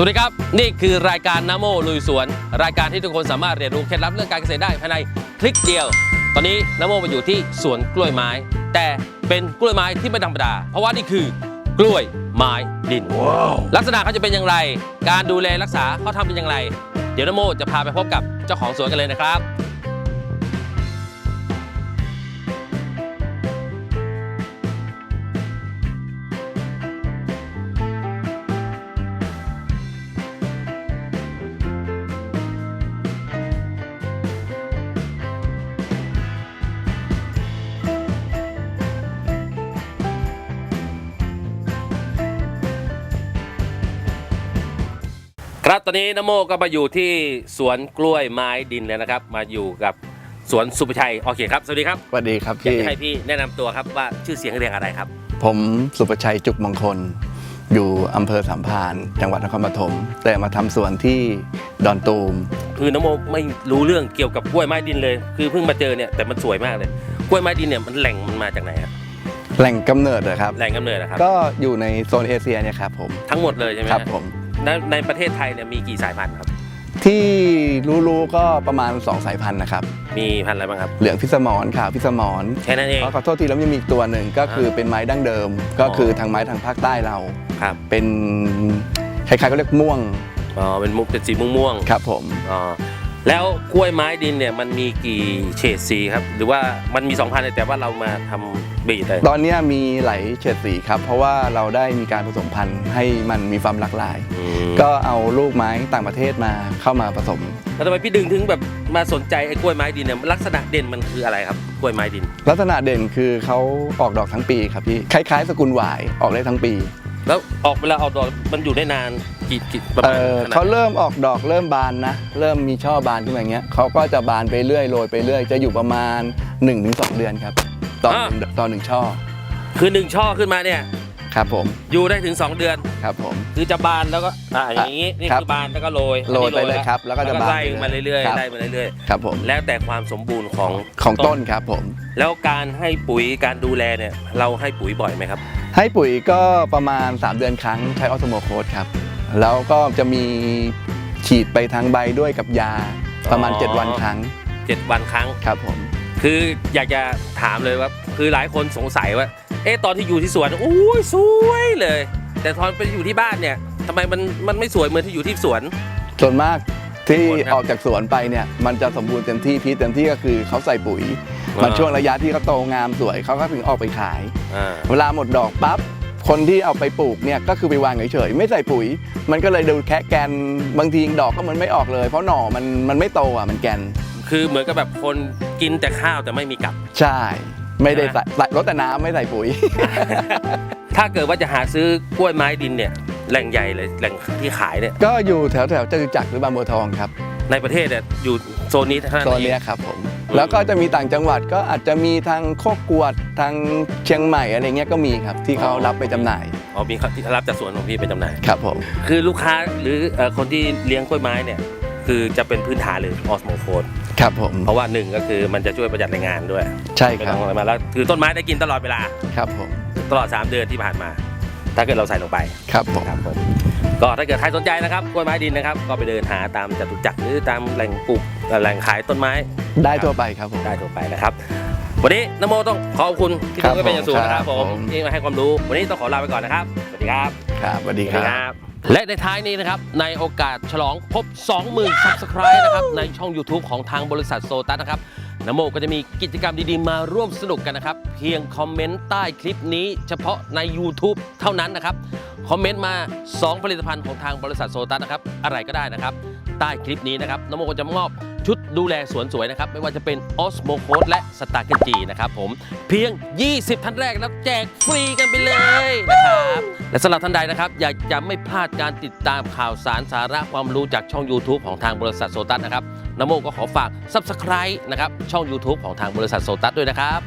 สวัสดีครับ นี่คือรายการนาโมลุยสวน รายการที่ทุกคนสามารถเรียนรู้เคล็ดลับเรื่องการเกษตรได้ภายในคลิกเดียว ตอนนี้นาโมมาอยู่ที่สวนกล้วยไม้ แต่เป็นกล้วยไม้ที่ไม่ธรรมดา เพราะว่านี่คือกล้วยไม้ดิน ลักษณะเขาจะเป็นอย่างไร การดูแลรักษาเขาทำเป็นอย่างไร เดี๋ยวนาโมจะพาไปพบกับเจ้าของสวนกันเลยนะครับ ครับตอนนี้นโมก็มาอยู่ที่สวนกล้วยไม้ดินแล้วนะครับ มาอยู่กับสวนสุภชัยโอเคครับสวัสดีครับสวัสดีครับอยากพี่ จะให้พี่แนะนำตัวครับว่าชื่อเสียงเรียงอะไรครับ ผมสุประชัยจุกมงคล อยู่อำเภอสามพรานจังหวัดนครปฐมแต่มาทำสวนที่ดอนตูม คือนโมไม่รู้เรื่องเกี่ยวกับกล้วยไม้ดินเลย คือเพิ่งมาเจอเนี่ยแต่มันสวยมากเลยกล้วยไม้ดินเนี่ยมันแหล่งมันมาจากไหนครับแหล่งกำเนิดเหรอครับ แหล่งกำเนิดนะครับก็อยู่ในโซนเอเชียเนี่ยครับผมทั้งหมดเลยใช่ไหมครับผม ในในประเทศไทยเนี่ยมีกี่สายพันธุ์ครับ ที่รู้ๆก็ประมาณ 2 สายพันธุ์นะครับ มีพันธุ์อะไรบ้างครับ เหลืองพิสมรขาวพิสมรแค่นั้นเองเพราะขอโทษทีแล้วยังมีอีกตัวหนึ่งก็คือเป็นไม้ดั้งเดิม ก็คือทางไม้ทางภาคใต้เรา ครับเป็นคล้ายๆก็เรียกม่วงอ๋อเป็นมุกเป็นสีม่วงๆครับผมอ๋อ แล้วกล้วยไม้ดินเนี่ยมันมีกี่เฉดสีครับ หรือว่ามันมี 2,000เลยแต่ว่าเรามาทำบีดเลยตอนเนี้ยมีหลายเฉดสีครับ เพราะว่าเราได้มีการผสมพันธุ์ให้มันมีความหลากหลาย อืมก็เอาลูกไม้ต่างประเทศมาเข้ามาผสม แล้วทำไมพี่ดึงถึงแบบมาสนใจไอ้กล้วยไม้ดินเนี่ยลักษณะเด่นมันคืออะไรครับกล้วยไม้ดิน ลักษณะเด่นคือเขาออกดอกทั้งปีครับพี่คล้ายๆ สกุลหวายออกได้ทั้งปี แล้วออกเวลาออกดอกมันอยู่ได้นาน กี่กี่ประเอมาณอขนาดเขาเริ่มออกดอกเริ่มบานนะ เริ่มมีช่อบานขึ้นมาอย่างเงี้ยเขาก็จะบานไปเรื่อยโรยไปเรื่อยจะอยู่ประมาณ 1-2 เดือนครับตอนหนึ่งตอนหนึ่งช่อคือหนึ่งช่อขึ้นมาเนี่ยครับผมอยู่ได้ถึง 2 เดือน ครับผม คือจะบานแล้วก็อ่าอย่างนี้นี่ครับคือบานแล้วก็โรยโรยอันนี้ไปเลยครับแล้วก็จะบานไล่มาเรื่อยครับ ๆไล่มาเรื่อยครับผมๆ แล้วแต่ความสมบูรณ์ของของต้นครับผม แล้วการให้ปุ๋ยการดูแลเนี่ยเราให้ปุ๋ยบ่อยไหมครับ ให้ปุ๋ยก็ประมาณ 3 เดือนครั้งใช้ออสโมโคสครับ แล้วก็จะมีฉีดไปทางใบด้วยกับยาประมาณอ๋อ7วันครั้ง 7 วันครั้งครับผม คืออยากจะถามเลยว่าคือหลายคนสงสัยว่า เอ๊ะตอนที่อยู่ที่สวนอุ้ยสวยเลย แต่ตอนไปอยู่ที่บ้านเนี่ยทำไมมันมันไม่สวยเหมือนที่อยู่ที่สวน ส่วนมากที่ผลครับออกจากสวนไปเนี่ยมันจะสมบูรณ์เต็มที่พีชเต็มที่ก็คือเขาใส่ปุ๋ยอ่ามัมันช่วงระยะที่เขาโตงามสวยเขาก็ถึงออกไปขายอ่าเวลาหมดดอกปั๊บ คนที่เอาไปปลูกเนี่ยก็คือไปวางเฉยๆไม่ใส่ปุ๋ย มันก็เลยดูแค่แกนบางทีดอกก็มันไม่ออกเลย เพราะหน่อมันมันไม่โตอะมันแกน คือเหมือนกับแบบคนกินแต่ข้าวแต่ไม่มีกับ ใช่ ไม่ได้ใช่ไหมใส่ใส่รถแต่น้ำไม่ใส่ปุ๋ย ถ้าเกิดว่าจะหาซื้อกล้วยไม้ดินเนี่ยแหล่งใหญ่เลยแหล่งที่ขายเนี่ยก็อยู่แถวแถวๆจตุจักรหรือบางบัวทองครับ ในประเทศเนี่ยอยู่โซนนี้เท่านั้นโซนเอเนี้งยครับผมอืม แล้วก็จะมีต่างจังหวัดก็อาจจะมีทางโคกกวดทางเชียงใหม่อะไรเงี้ยก็มีครับที่เขารับไปจำหน่ายอ๋อมีที่รับจากสวนของพี่ไปจำหน่าย ครับผมคือลูกค้าหรือเอ่อคนที่เลี้ยงกล้วยไม้เนี่ยคือจะเป็นพื้นฐานเลยออสโมโคนครับผมเพราะว่าหนึ่งก็คือมันจะช่วยประหยัดแรงงานด้วยใช่ไม่ครัต้บองอะไรมาแล้วคือต้นไม้ได้กินตลอดเวลาครับผมตลอด 3 เดือนที่ผ่านมา ถ้าเกิดเราใส่ลงไป ครับผมครับผมก็ถ้าเกิดใครสนใจนะครับกล้วยไม้ดินนะครับ ก็ไปเดินหาตามจตุจักรหรือตามแหล่งปลูกเอ่อ แหล่งขายต้นไม้ได้ทั่วไปครับผมได้ทั่วไปนะครับ วันนี้นโมต้องขอบคุณที่ครับทุกเป็นอย่างสูงนะครับผมผมที่มาให้ความรู้ วันนี้ต้องขอลาไปก่อนนะครับ สวัสดีครับ ครับสวัสดีครับและในท้ายนี้นะครับ ในโอกาสฉลองครบ 20,000 Subscribe นะครับ ในช่อง YouTube ของทางบริษัทโซตัสนะครับนโมก็จะมีกิจกรรมดีๆ มาร่วมสนุกกันนะครับ เพียงคอมเมนต์ใต้คลิปนี้เฉพาะใน YouTube เท่านั้นนะครับ คอมเมนต์มา 2 ผลิตภัณฑ์ของทางบริษัทโซตัสนะครับ อะไรก็ได้นะครับ ใต้คลิปนี้นะครับนโมก็จะมอบชุดดูแลสวนสวยนะครับ ไม่ว่าจะเป็นออสโมโค e และสตาร์เกจีนะครับผมเพียง 20 ท่านแรกแล้วแจกฟรีกันไปเลยนะครับและสำหรับท่านใดนะครับ อยากจะไม่พลาดการติดตามข่าวสารสาระความรู้จากช่อง YouTube ของทางบริษัทโซตัสนะครับนโมก็ขอฝาก Subscribe นะครับช่อง YouTube ของทางบริษัทโซตัสด้วยนะครับ